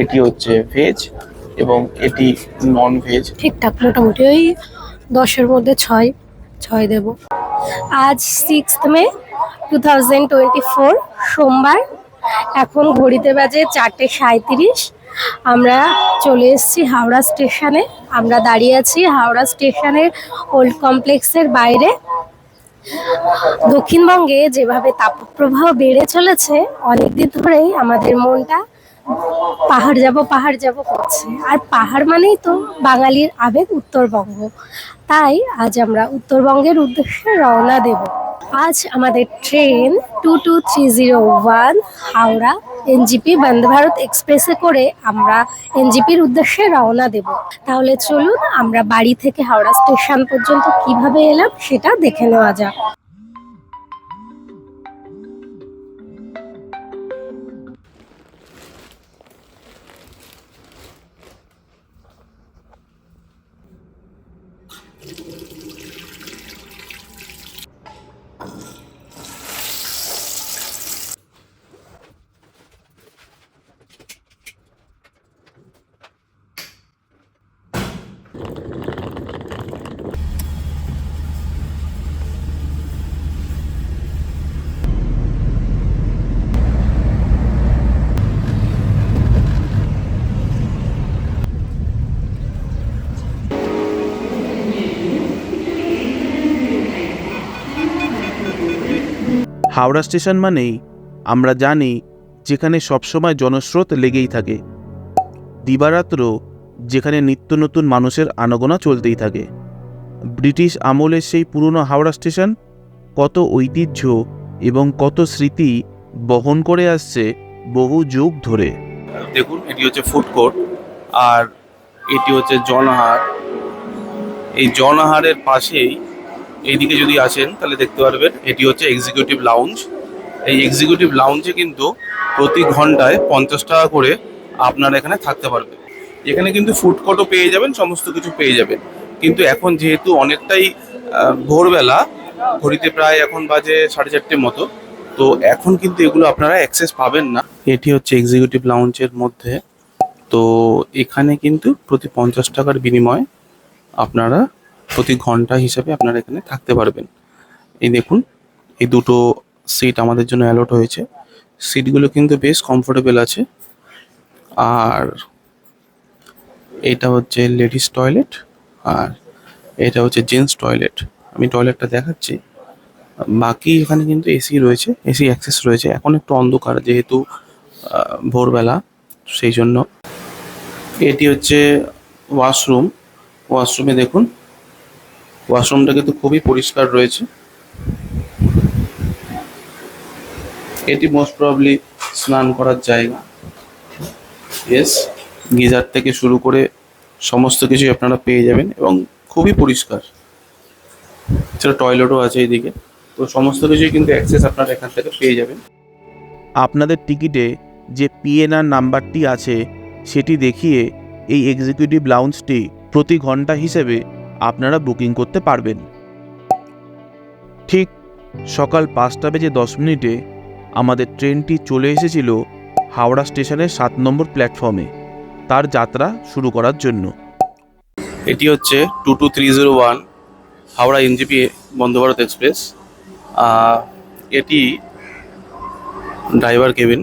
এটি হচ্ছে ভেজ এবং এটি নন ভেজ ঠিকঠাক, মোটামুটি ওই দশের মধ্যে ছয় ছয় দেব। আজ six May two thousand twenty four সোমবার। এখন ঘড়িতে বাজে চারটে সাঁত্রিশ আমরা চলে এসেছি হাওড়া স্টেশনে। আমরা দাঁড়িয়ে আছি হাওড়া স্টেশনের ওল্ড কমপ্লেক্সের বাইরে। দক্ষিণবঙ্গে যেভাবে তাপপ্রবাহ বেড়ে চলেছে অনেকদিন ধরেই আমাদের মনটা পাহাড় যাব পাহাড় যাব করছে। আর পাহাড় মানেই তো বাঙালির আবেগ উত্তরবঙ্গ। তাই আজ আমরা উত্তরবঙ্গের উদ্দেশ্যে রওনা দেব। আজ আমাদের train two two three zero one Howrah NJP Vande Bharat এক্সপ্রেসে করে আমরা এনজিপির উদ্দেশ্যে রওনা দেব। তাহলে চলুন আমরা বাড়ি থেকে হাওড়া স্টেশন পর্যন্ত কীভাবে এলাম সেটা দেখে নেওয়া যাক। হাওড়া স্টেশন মানেই আমরা জানি যেখানে সবসময় জনস্রোত লেগেই থাকে। দিবারাত্র যেখানে নিত্য নতুন মানুষের আনাগোনা চলতেই থাকে। ব্রিটিশ আমলের সেই পুরনো হাওড়া স্টেশন কত ঐতিহ্য এবং কত স্মৃতি বহন করে আসছে বহু যুগ ধরে। দেখুন, এটি হচ্ছে ফুড কোর্ট আর এটি হচ্ছে জনহার এই জনহারের পাশেই এইদিকে যদি আসেন, তাহলে দেখতে পারবেন এটি হচ্ছে এক্সিকিউটিভ লাউঞ্জ এই এক্সিকিউটিভ লাউঞ্জে কিন্তু প্রতি ঘন্টায় পঞ্চাশ টাকা করে আপনারা এখানে থাকতে পারবেন। এখানে কিন্তু ফুড কোর্টও পেয়ে যাবেন, সমস্ত কিছু পেয়ে যাবেন। কিন্তু এখন যেহেতু অনেকটাই ভোরবেলা, ঘড়িতে প্রায় এখন বাজে সাড়ে চারটের মতো, তো এখন কিন্তু এগুলো আপনারা অ্যাক্সেস পাবেন না। এটি হচ্ছে এক্সিকিউটিভ লাউঞ্জের মধ্যে। তো এখানে কিন্তু প্রতি পঞ্চাশ টাকার বিনিময়ে আপনারা প্রতি ঘণ্টা হিসাবে আপনারা এখানে থাকতে পারবেন। এই দেখুন, এই দুটো সিট আমাদের জন্য অ্যালট হয়েছে। সিটগুলো কিন্তু বেশ কমফোর্টেবল আছে। আর এটা হচ্ছে লেডিস টয়লেট আর এটা হচ্ছে জেন্টস টয়লেট আমি টয়লেটটা দেখাচ্ছি। বাকি এখানে কিন্তু এসি রয়েছে এসি অ্যাক্সেস রয়েছে। এখন একটু অন্ধকার যেহেতু ভোরবেলা, সেই জন্য। এটি হচ্ছে ওয়াশরুম ওয়াশরুমে দেখুন ওয়াশরুমটা কিন্তু খুবই পরিষ্কার রয়েছে। এটি মোস্ট প্রবলি স্নান করার জায়গা। ইয়েস গিজার থেকে শুরু করে সমস্ত কিছুই আপনারা পেয়ে যাবেন এবং খুবই পরিষ্কার। এছাড়া টয়লেটও আছে এইদিকে তো সমস্ত কিছুই কিন্তু অ্যাক্সেস আপনারা এখান থেকে পেয়ে যাবেন। আপনাদের টিকিটে যে পিএনআর নাম্বারটি আছে, সেটি দেখিয়ে এই এক্সিকিউটিভ লাউঞ্জটি প্রতি ঘণ্টা হিসেবে আপনারা বুকিং করতে পারবেন। ঠিক সকাল পাঁচটা বেজে দশ মিনিটে আমাদের ট্রেনটি চলে এসেছিল হাওড়া স্টেশনের সাত নম্বর প্ল্যাটফর্মে, তার যাত্রা শুরু করার জন্য। এটি হচ্ছে two two three zero one Howrah NJP Vande Bharat express এটি ড্রাইভার কেবিন।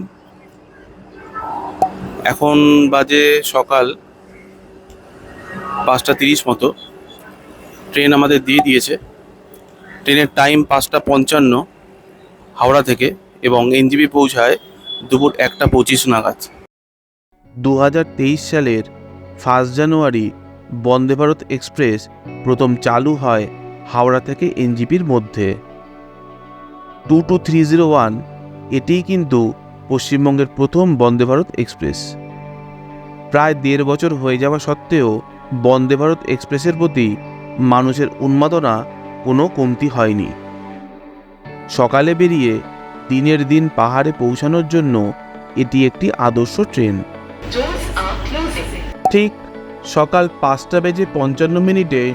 এখন বাজে সকাল পাঁচটা তিরিশ মতো। ট্রেন আমাদের দিয়ে দিয়েছে। ট্রেনের টাইম পাঁচটা পঞ্চান্ন হাওড়া থেকে এবং এনজিপি পৌঁছায় দুপুর একটা পঁচিশ নাগাদ। দু হাজার তেইশ সালের first January Vande Bharat express প্রথম চালু হয় হাওড়া থেকে এনজিপির মধ্যে। Two two three zero one এটিই কিন্তু পশ্চিমবঙ্গের প্রথম বন্দে ভারত এক্সপ্রেস। প্রায় দেড় বছর হয়ে যাওয়া সত্ত্বেও বন্দে ভারত এক্সপ্রেসের প্রতি মানুষের উন্মাদনা কোনো কমতি হয়নি। সকালে বেরিয়ে দিনের দিন পাহাড়ে পৌঁছানোর জন্য এটি একটি আদর্শ ট্রেন. ঠিক সকাল পাঁচটা বেজে পঞ্চান্ন মিনিটে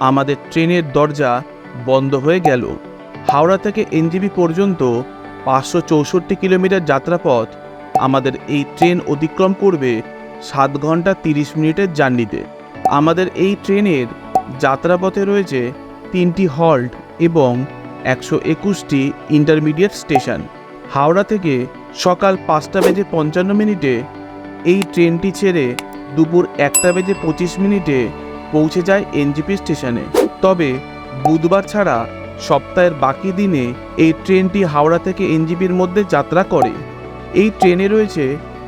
আমাদের ট্রেনের দরজা বন্ধ হয়ে গেল। হাওড়া থেকে এনজিবি পর্যন্ত পাঁচশো চৌষট্টি কিলোমিটার যাত্রাপথ আমাদের এই ট্রেন অতিক্রম করবে সাত ঘণ্টা তিরিশ মিনিটের জার্নিতে। আমাদের এই ট্রেনের যাত্রাপথে রয়েছে তিনটি হল্ট এবং একশো একুশটি ইন্টারমিডিয়েট স্টেশন। হাওড়া থেকে সকাল পাঁচটা বেজে পঞ্চান্ন মিনিটে এই ট্রেনটি ছেড়ে দুপুর একটা বেজে পঁচিশ মিনিটে পৌঁছে যায় এনজিপি স্টেশনে। তবে বুধবার ছাড়া সপ্তাহের বাকি দিনে এই ট্রেনটি হাওড়া থেকে এনজিপির মধ্যে যাত্রা করে। এই ট্রেনে রয়েছে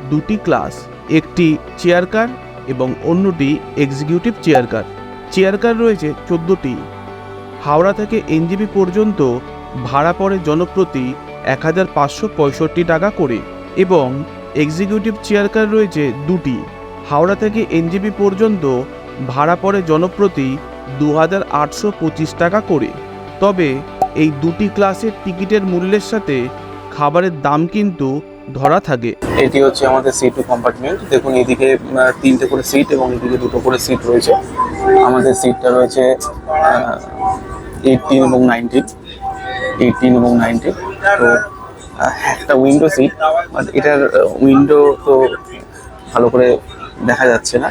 দুটি ক্লাস, একটি চেয়ার কার এবং অন্যটি executive chair car. Chair car রয়েছে চোদ্দোটি। হাওড়া থেকে এনজিপি পর্যন্ত ভাড়া পড়ে জনপ্রতি এক হাজার পাঁচশো পঁয়ষট্টি টাকা করে এবং এক্সিকিউটিভ চেয়ার কার রয়েছে দুটি। হাওড়া থেকে এনজিপি পর্যন্ত ভাড়া পড়ে জনপ্রতি দু হাজার আটশো পঁচিশ টাকা করে। তবে এই দুটি ক্লাসের টিকিটের মূল্যের সাথে খাবারের দাম কিন্তু ধরা থাকে। এটি হচ্ছে আমাদের সিট টু কম্পার্টমেন্ট দেখুন, এদিকে তিনটে করে সিট এবং এদিকে দুটো করে সিট রয়েছে। আমাদের সিটটা রয়েছে এইটিন এবং নাইনটিন এইটিন এবং নাইনটিন তো একটা উইন্ডো সিট বাট এটার উইন্ডো তো ভালো করে দেখা যাচ্ছে না।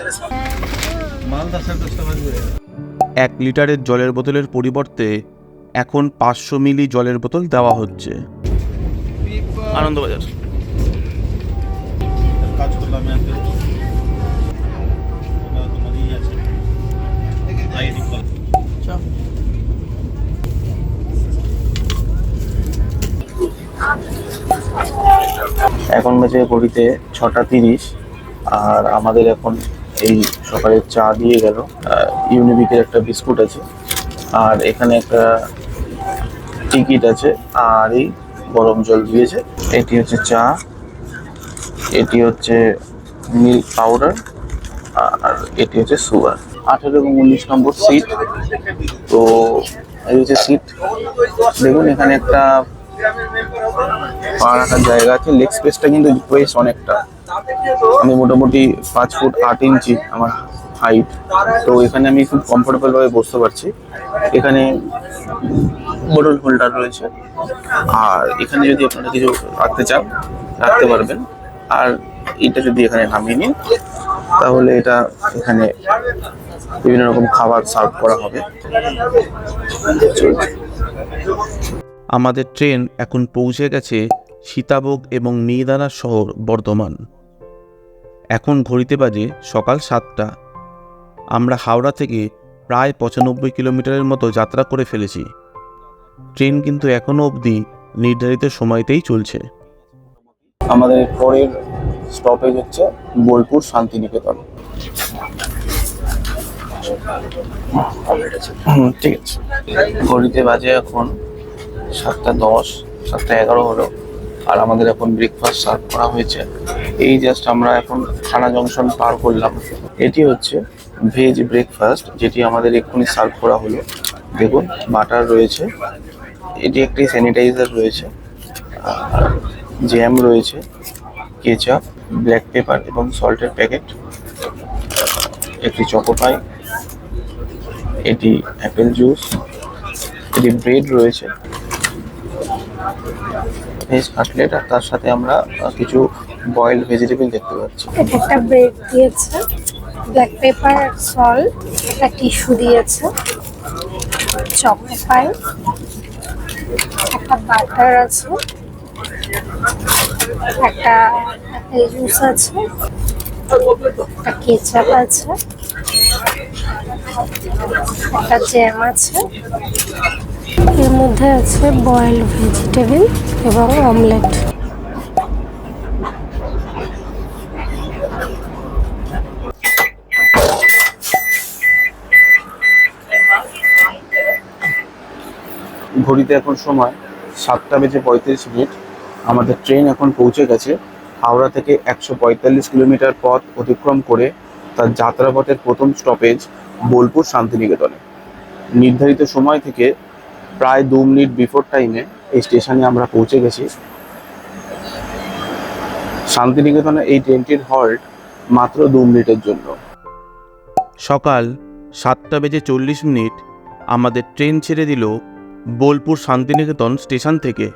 এক লিটারের জলের বোতলের পরিবর্তে এখন পাঁচশো মিলি জলের বোতল দেওয়া হচ্ছে। আনন্দবাজার। কাজ করলাম এখন বাজে ঘড়িতে ছটা তিরিশ, আর আমাদের এখন এই সকালে চা দিয়ে গেল। ইউনিবিকের একটা বিস্কুট আছে, আর এখানে একটা টিকিট আছে, আর এই গরম জল দিয়েছে। এটি হচ্ছে চা, এটি হচ্ছে মিল্ক পাউডার, আর এটি হচ্ছে সুগার। আঠেরো এবং উনিশ নম্বর সিট, তো এই হচ্ছে সিট। দেখুন, এখানে একটা পা রাখার জায়গা আছে লেগ স্পেসটা কিন্তু বেশ অনেকটা। আমি মোটামুটি পাঁচ ফুট আট ইঞ্চি আমার হাইট তো এখানে আমি খুব কমফোর্টেবল ভাবে বসতে পারছি। এখানে বোটল হোল্ডার রয়েছে। আর এখানে যদি আপনারা কিছু রাখতে চান রাখতে পারবেন। আর এটা যদি এখানে নামিয়ে নিন, তাহলে এটা এখানে বিভিন্ন রকম খাবার সার্ভ করা হবে। আমাদের ট্রেন এখন পৌঁছে গেছে সীতাভোগ এবং মিহিদানা শহর বর্ধমান। এখন ঘড়িতে বাজে সকাল সাতটা। আমরা হাওড়া থেকে প্রায় পঁচানব্বই কিলোমিটারের মতো যাত্রা করে ফেলেছি। ট্রেন কিন্তু এখনও অবধি নির্ধারিত সময়তেই চলছে। আমাদের পরের স্টপেজ হচ্ছে বোলপুর শান্তিনিকেতন। ঠিক আছে। ঘড়িতে বাজে এখন সাতটা দশ, সাতটা এগারো হলো, আর আমাদের এখন ব্রেকফাস্ট সার্ভ করা হয়েছে। এই জাস্ট আমরা এখন থানা জংশন পার করলাম। এটি হচ্ছে ভেজ ব্রেকফাস্ট যেটি আমাদের এক্ষুনি সার্ভ করা হলো। দেখুন বাটার রয়েছে, এটি একটি স্যানিটাইজার রয়েছে জ্যাম রয়েছে কেচাপ ব্ল্যাক পেপার এবং সল্টের প্যাকেট একটি চকোপাই এটি অ্যাপেল জুস এটি ব্রেড রয়েছে। ভেজ কাটলেট আর তার সাথে আমরা কিছু বয়েল ভেজিটেবল দেখতে পাচ্ছি। এটা একটা ব্রেড দিয়েছে ব্ল্যাক পেপার সল্ট একটা টিস্যু দিয়েছে চকো পাই একটা বাটার আছে, একটা অ্যাপেল জুস আছে, একটা কেচাপ আছে, একটা জ্যাম আছে মধ্যে আছে বয়েলড ভেজিটেবল এবং অমলেট ঘড়িতে এখন সময় সাতটা বেজে পঁয়ত্রিশ মিনিট। আমাদের ট্রেন এখন পৌঁছে গেছে। হাওড়া থেকে একশো পঁয়তাল্লিশ কিলোমিটার পথ অতিক্রম করে তার যাত্রাপথের প্রথম স্টপেজ বোলপুর শান্তিনিকেতনে। নির্ধারিত সময় থেকে প্রায় দু মিনিট বিফোর টাইমে এই স্টেশনে আমরা পৌঁছে গেছি। শান্তিনিকেতনে এই ট্রেনটির হল্ট মাত্র দু মিনিটের জন্য। সকাল সাতটা বেজে চল্লিশ মিনিট আমাদের ট্রেন ছেড়ে দিল বোলপুর শান্তিনিকেতন স্টেশন থেকে।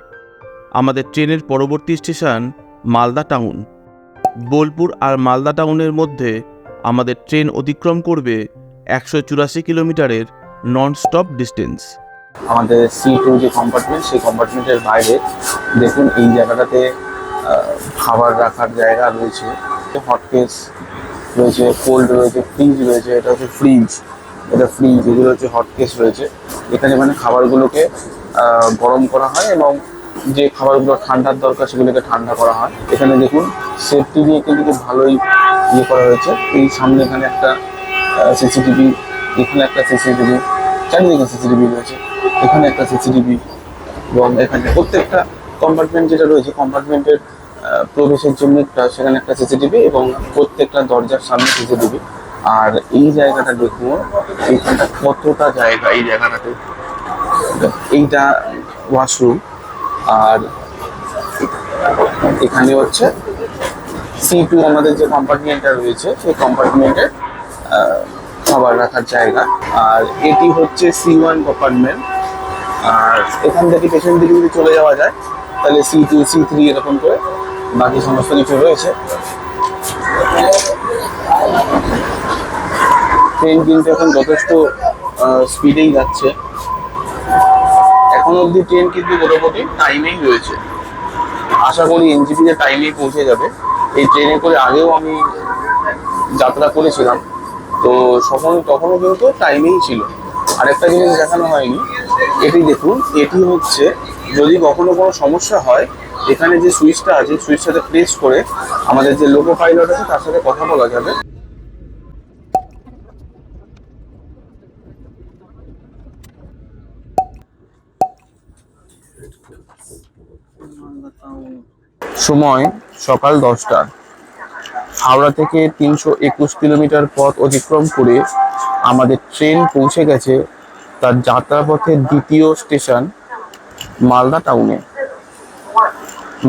আমাদের ট্রেনের পরবর্তী স্টেশন মালদা টাউন। বোলপুর আর মালদা টাউনের মধ্যে আমাদের ট্রেন অতিক্রম করবে একশো চুরাশি কিলোমিটারের নন স্টপ ডিস্টেন্স আমাদের সি টু যে কম্পার্টমেন্ট সেই কম্পার্টমেন্টের বাইরে দেখুন এই জায়গাটাতে খাবার রাখার জায়গা রয়েছে হটকেস রয়েছে কোল্ড রয়েছে ফ্রিজ রয়েছে, এটা হচ্ছে ফ্রিজ এটা ফ্রিজ এগুলো হচ্ছে হটকেস রয়েছে। এখানে মানে খাবারগুলোকে গরম করা হয় এবং যে খাবারগুলো ঠান্ডার দরকার সেগুলোকে ঠান্ডা করা হয়। এখানে দেখুন সেফটি দিয়ে কিন্তু ভালোই ইয়ে করা হয়েছে। এই সামনে এখানে একটা সিসিটিভি এখানে একটা সিসিটিভি চারিদিকে সিসিটিভি রয়েছে। এখানে একটা সিসিটিভি এবং এখানে প্রত্যেকটা কম্পার্টমেন্ট যেটা রয়েছে কম্পার্টমেন্টের প্রবেশের জন্য একটা, সেখানে একটা সিসিটিভি এবং প্রত্যেকটা দরজার সামনে সিসিটিভি আর এই জায়গাটা দেখুন, এইখানটা কতটা জায়গা এই জায়গাটাতে। এইটা ওয়াশরুম আর এখানে হচ্ছে সি টু আমাদের যে কম্পার্টমেন্টটা রয়েছে, সেই কম্পার্টমেন্টের খাবার রাখার জায়গা। আর এটি হচ্ছে সি ওয়ান কম্পার্টমেন্ট আর এখান থেকে পেছন দিকে যদি চলে যাওয়া যায়, তাহলে সি টু সি থ্রি এরকম করে বাকি সমস্ত কিছু রয়েছে। ট্রেন কিন্তু এখন যথেষ্ট স্পিডেই যাচ্ছে। এখন অবধি ট্রেন কিন্তু মোটামুটি টাইমেই রয়েছে। আশা করি এনজিপি যে টাইমেই পৌঁছে যাবে। এই ট্রেনে করে আগেও আমি যাত্রা করেছিলাম। তো তখন তখনও কিন্তু টাইমেই ছিল। আরেকটা জিনিস দেখানো হয়নি। এটি দেখুন, এটি হচ্ছে যদি কখনো কোনো সমস্যা হয়, এখানে যে সুইচটা আছে সুইচটাতে প্রেস করে আমাদের যে লোকো পাইলট আছে, তার সাথে কথা বলা যাবে। সময় সকাল দশটা হাওড়া থেকে তিনশো একুশ কিলোমিটার পথ অতিক্রম করে আমাদের ট্রেন পৌঁছে গেছে তার যাত্রাপথের দ্বিতীয় স্টেশন মালদা টাউনে।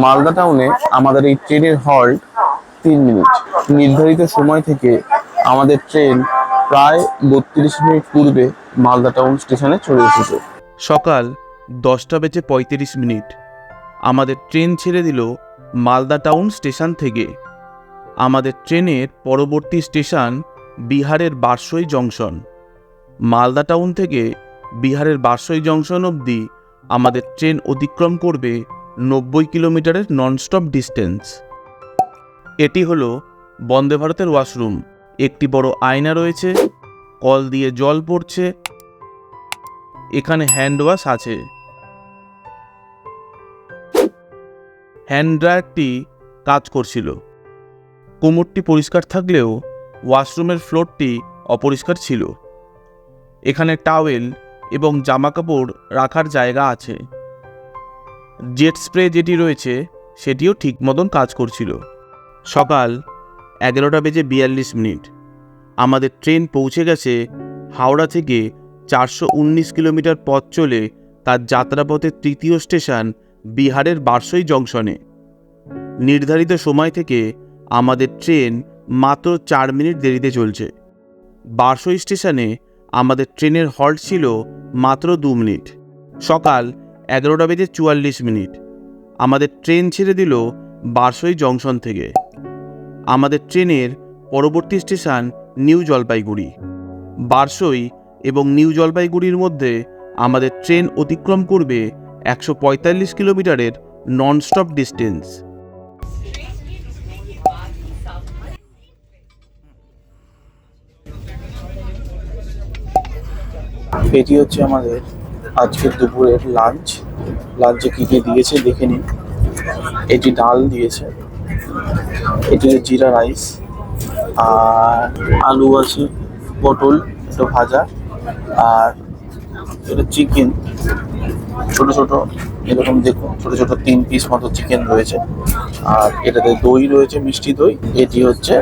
মালদা টাউনে আমাদের এই ট্রেনের হল্ট তিন মিনিট। নির্ধারিত সময় থেকে আমাদের ট্রেন প্রায় বত্রিশ মিনিট পূর্বে মালদা টাউন স্টেশনে চলে এসেছে। সকাল দশটা বেজে পঁয়ত্রিশ মিনিট। আমাদের ট্রেন ছেড়ে দিল মালদা টাউন স্টেশন থেকে। আমাদের ট্রেনের পরবর্তী স্টেশন বিহারের বারসই জংশন। মালদা টাউন থেকে বিহারের বারসই জংশন অবধি আমাদের ট্রেন অতিক্রম করবে নব্বই কিলোমিটারের ননস্টপ ডিস্টেন্স। এটি হলো বন্দে ভারতের ওয়াশরুম। একটি বড় আয়না রয়েছে, কল দিয়ে জল পড়ছে, এখানে হ্যান্ড ওয়াশ আছে। হ্যান্ড ড্রায়ারটি কাজ করছিল। কোমরটি পরিষ্কার থাকলেও ওয়াশরুমের ফ্লোরটি অপরিষ্কার ছিল। এখানে টাওয়েল এবং জামাকাপড় রাখার জায়গা আছে। জেট স্প্রে যেটি রয়েছে, সেটিও ঠিক মতন কাজ করছিল। সকাল এগারোটা বেজে বিয়াল্লিশ মিনিট। আমাদের ট্রেন পৌঁছে গেছে হাওড়া থেকে চারশো উনিশ কিলোমিটার পথ চলে তার যাত্রাপথের তৃতীয় স্টেশন বিহারের বারসই জংশনে। নির্ধারিত সময় থেকে আমাদের ট্রেন মাত্র চার মিনিট দেরিতে চলছে। বারসই স্টেশনে আমাদের ট্রেনের হল্ট ছিল মাত্র দু মিনিট। সকাল এগারোটা বেজে চুয়াল্লিশ মিনিট। আমাদের ট্রেন ছেড়ে দিল বারসই জংশন থেকে। আমাদের ট্রেনের পরবর্তী স্টেশন নিউ জলপাইগুড়ি। বারসই এবং নিউ জলপাইগুড়ির মধ্যে আমাদের ট্রেন অতিক্রম করবে একশো পঁয়তাল্লিশ কিলোমিটারের ননস্টপ ডিস্টেন্স। এটি হচ্ছে আমাদের আজকের দুপুরের লাঞ্চ লাঞ্চে কী কী দিয়েছে দেখে নিন। এটি ডাল দিয়েছে। এটি হচ্ছে জিরা রাইস আর আলু আছে, পটল একটু ভাজা আর এটা চিকেন ছোট ছোট, এরকম দেখুন, ছোট ছোট তিন পিস মতো চিকেন রয়েছে। আর এটাতে দই রয়েছে, মিষ্টি দই। এটি হচ্ছে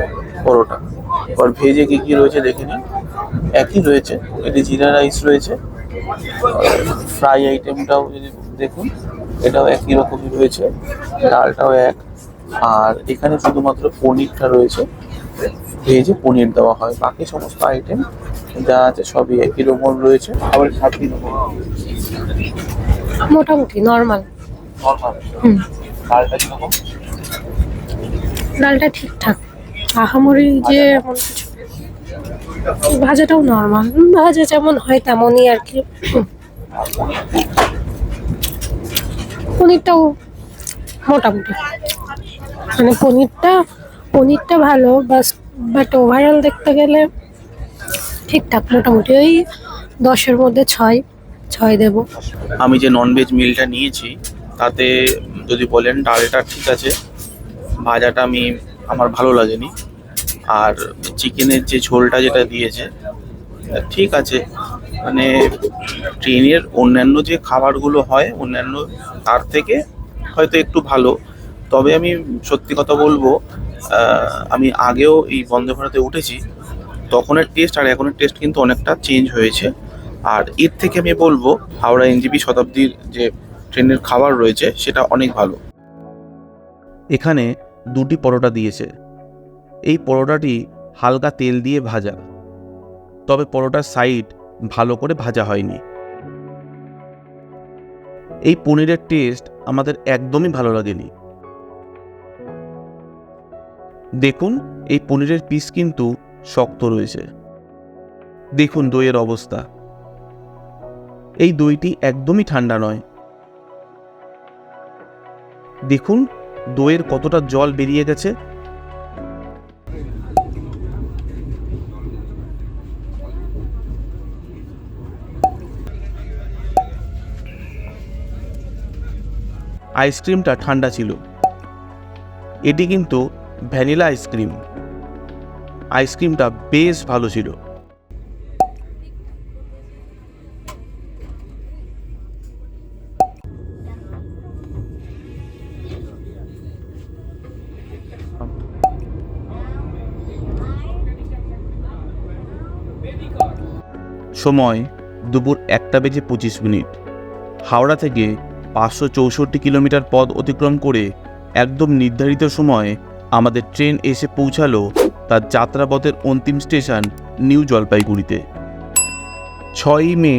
পরোটা। আর ভেজে কি কি রয়েছে দেখে নিন। একই রয়েছে এটি জিরা রাইস রয়েছে। ফ্রাই আইটেমটাও যদি দেখুন এটাও একই রকমই রয়েছে ডালটাও এক। আর এখানে শুধুমাত্র পনিরটা রয়েছে ভেজে পনির দেওয়া হয়। বাকি সমস্ত আইটেম যা আছে সবই একই রকম রয়েছে আবার খাতি রকম। মোটামুটি নর্মাল ডালটা ঠিকঠাক। আহামরি যে এমন কিছু ভাজাটাও নর্মাল ভাজা যেমন হয় তেমনই আর কি। পনিরটাও মোটামুটি। মানে পনিরটা পনিরটা ভালো, বাস বাট ওভারঅল দেখতে গেলে ঠিকঠাক মোটামুটি। ওই দশের মধ্যে ছয় ছয় দেবো। আমি যে ননভেজ মিলটা নিয়েছি, তাতে যদি বলেন ডালটা ঠিক আছে, ভাজাটা আমি, আমার ভালো লাগেনি। আর চিকেনের যে ঝোলটা যেটা দিয়েছে ঠিক আছে। মানে ট্রেনের অন্যান্য যে খাবারগুলো হয়, অন্যান্য তার থেকে হয়তো একটু ভালো। তবে আমি সত্যি কথা বলব আমি আগেও এই বন্দে ভারতে উঠেছি তখনের টেস্ট আর এখনের টেস্ট কিন্তু অনেকটা চেঞ্জ হয়েছে। আর এর থেকে আমি বলব, হাওড়া এনজিপি শতাব্দীর যে ট্রেনের খাবার রয়েছে, সেটা অনেক ভালো। এখানে দুটি পরোটা দিয়েছে। এই পরোটাটি হালকা তেল দিয়ে ভাজা। তবে পরোটার সাইড ভালো করে ভাজা হয়নি। এই পনিরের টেস্ট আমাদের একদমই ভালো লাগেনি। দেখুন, এই পনিরের পিস কিন্তু শক্ত রয়েছে। দেখুন দইয়ের অবস্থা। এই দইটি একদমই ঠান্ডা নয়। দেখুন, দইয়ের কতটা জল বেরিয়ে গেছে। আইসক্রিমটা ঠান্ডা ছিল। এটি কিন্তু ভ্যানিলা আইসক্রিম। আইসক্রিমটা বেশ ভালো ছিল। সময় দুপুর একটা বেজে পঁচিশ মিনিট। হাওড়া থেকে পাঁচশো চৌষট্টি কিলোমিটার পথ অতিক্রম করে একদম নির্ধারিত সময়ে আমাদের ট্রেন এসে পৌঁছালো তার যাত্রাপথের অন্তিম স্টেশন নিউ জলপাইগুড়িতে। ছয়ই মে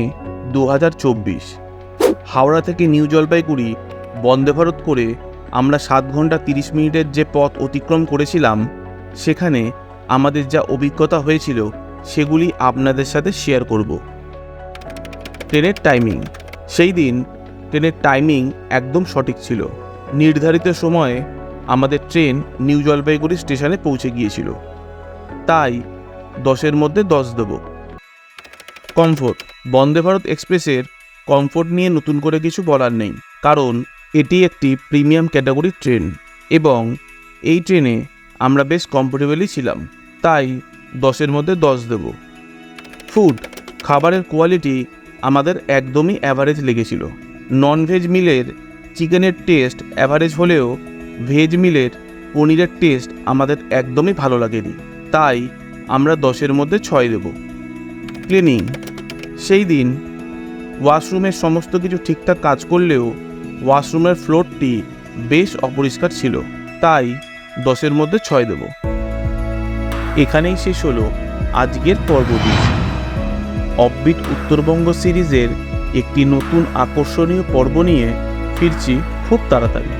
দু হাজার চব্বিশ, হাওড়া থেকে নিউ জলপাইগুড়ি বন্দে ভারত করে আমরা সাত ঘণ্টা তিরিশ মিনিটের যে পথ অতিক্রম করেছিলাম, সেখানে আমাদের যা অভিজ্ঞতা হয়েছিল সেগুলি আপনাদের সাথে শেয়ার করব। ট্রেনের টাইমিং সেই দিন ট্রেনের টাইমিং একদম সঠিক ছিল। নির্ধারিত সময়ে আমাদের ট্রেন নিউ জলপাইগুড়ি স্টেশনে পৌঁছে গিয়েছিল। তাই দশের মধ্যে দশ দেব। কমফোর্ট, বন্দে ভারত এক্সপ্রেসের কমফোর্ট নিয়ে নতুন করে কিছু বলার নেই, কারণ এটি একটি প্রিমিয়াম ক্যাটাগরির ট্রেন এবং এই ট্রেনে আমরা বেশ কমফোর্টেবলই ছিলাম, তাই দশের মধ্যে দশ দেব। ফুড, খাবারের কোয়ালিটি আমাদের একদমই অ্যাভারেজ লেগেছিল। ননভেজ মিলের চিকেনের টেস্ট অ্যাভারেজ হলেও ভেজ মিলের পনিরের টেস্ট আমাদের একদমই ভালো লাগেনি। তাই আমরা দশের মধ্যে ছয় দেব। ক্লিনিং সেই দিন ওয়াশরুমের সমস্ত কিছু ঠিকঠাক কাজ করলেও ওয়াশরুমের ফ্লোরটি বেশ অপরিষ্কার ছিল। তাই দশের মধ্যে ছয় দেব। এখানেই শেষ হলো আজকের পর্বটি। অববিট উত্তরবঙ্গ সিরিজের একটি নতুন আকর্ষণীয় পর্ব নিয়ে ফিরছি খুব তাড়াতাড়ি।